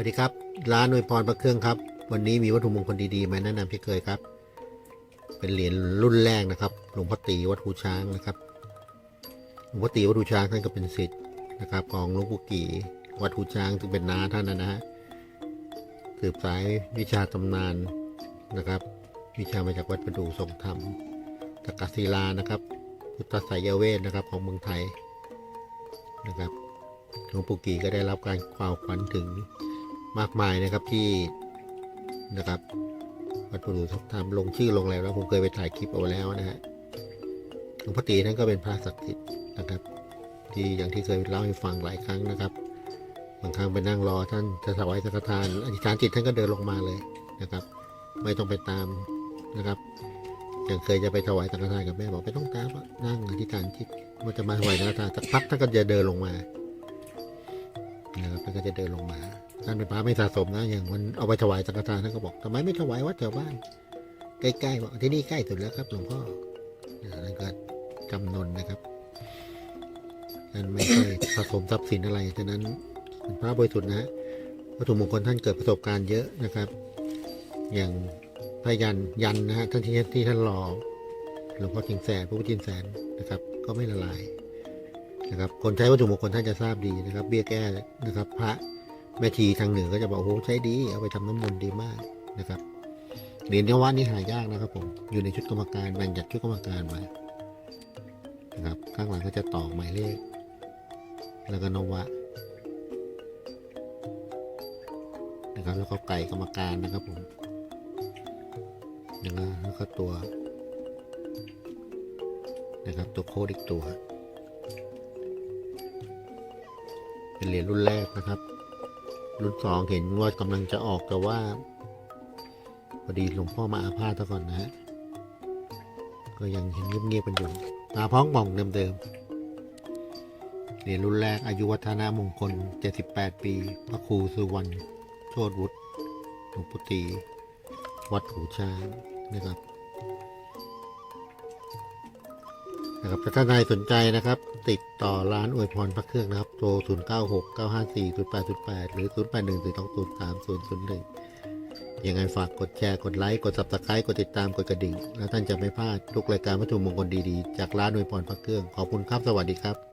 วัสดีครับ ร้านอวยพรพระเครื่องครับ วันนี้มีวัตถุมงคลดีๆมาแนะนำพี่เคยครับ เป็นเหรียญรุ่นแรกนะครับ หลวงพ่อตีวัดหูช้างนะครับ หลวงพ่อตีวัดหูช้างท่านก็เป็นศิษย์นะครับ ของหลวงปู่กี่วัดหูช้างซึ่งเป็นน้าท่านนะฮะสืบสายวิชาตำนานนะครับ วิชามาจากวัดประดูทรงธรรมตะกศิลานะครับ พุทธไสยเวทนะครับของเมืองไทยนะครับหลวงปู่กีก็ได้รับการกล่าวขวัญถึง มากมายนะครับที่นะครับวัดประดูทบทำลงชื่อลงแล้วแล้วผมเคยไปถ่ายคลิปเอาแล้วนะฮะหลวงพ่อตีท่านก็เป็นพระศักดิ์สิทธิ์นะครับ ที่อย่างที่เคยเล่าให้ฟังหลายครั้งนะครับบางครั้งไปนั่งรอท่านจะถวายสังฆทานอธิษฐานจิตท่านก็เดินลงมาเลยนะครับ ไม่ต้องไปตามนะครับอย่างเคยจะไปถวายสังฆทานกับแม่บอกไม่ต้องตามนั่งอธิษฐานจิตว่าจะมาถวายสังฆทานสักพักท่านก็จะเดินลงมานะครับท่านก็จะเดินลงมา ท่านเป็นพระไม่สะสมนะอย่างวันเอาไปถวายสังฆทานท่านก็บอกทำไมไม่ถวายวัดแถวบ้าน ใกล้ๆบอกที่นี่ใกล้สุดแล้วครับหลวงพ่อนั่นก็จำนนนะครับท่านไม่ใช่สะสมทรัพย์สินอะไรฉะนั้นเป็นพระบริสุทธิ์นะวัตถุมงคลท่านเกิดประสบการณ์เยอะนะครับ อย่างพระยันยันนะฮะท่านที่ที่ท่านรอหลวงพ่อจิงแสนพระพุทธจิงแสนนะครับ ก็ไม่ละลายนะครับ คนใช้วัตถุมงคลท่านจะทราบดีนะครับ เบี้ยแก้นะครับ พระ แม่ชีทางเหนือก็จะบอกโอ้โหใช้ดี เอาไปทำน้ำมนต์ดีมากนะครับเหรียญเทวะนี่หายากนะครับ ผมอยู่ในชุดกรรมการแบ่งจากชุดกรรมการไว้นะครับ ข้างหลังก็จะตอกหมายเลข แล้วก็นวะนะครับแล้วก็ไก่กรรมการนะครับผมนะครับแล้วก็ตัว นะครับตัวโคดอีกตัว เป็นเหรียญรุ่นแรกนะครับ รุ่นสองเห็นว่ากำลังจะออกแต่ว่าพอดีหลวงพ่อมาอาพาธซะก่อนนะฮะก็ยังเห็นเงียบๆกันอยู่ตาพ้องป่องเดิมๆเหรียญรุ่นแรกอายุวัฒนามงคล 78 ปี พระครูสุวรรณโชติวุฒิหลวงปู่ตีวัดหูช้างนะครับ นะครับถ้าท่านสนใจนะครับ ติดต่อร้านอวยพรพระเครื่องนะครับ โทร 0 9 6 9 5 4 0 8 0 8 หรือ 0 8 1 4 2 0 3 0 0 1 ยังไงฝากกดแชร์ กดไลค์ กด subscribe กดติดตาม กดกระดิ่ง แล้วท่านจะไม่พลาดทุกรายการวัตถุมงคลดีๆ จากร้านอวยพรพระเครื่อง ขอบคุณครับ สวัสดีครับ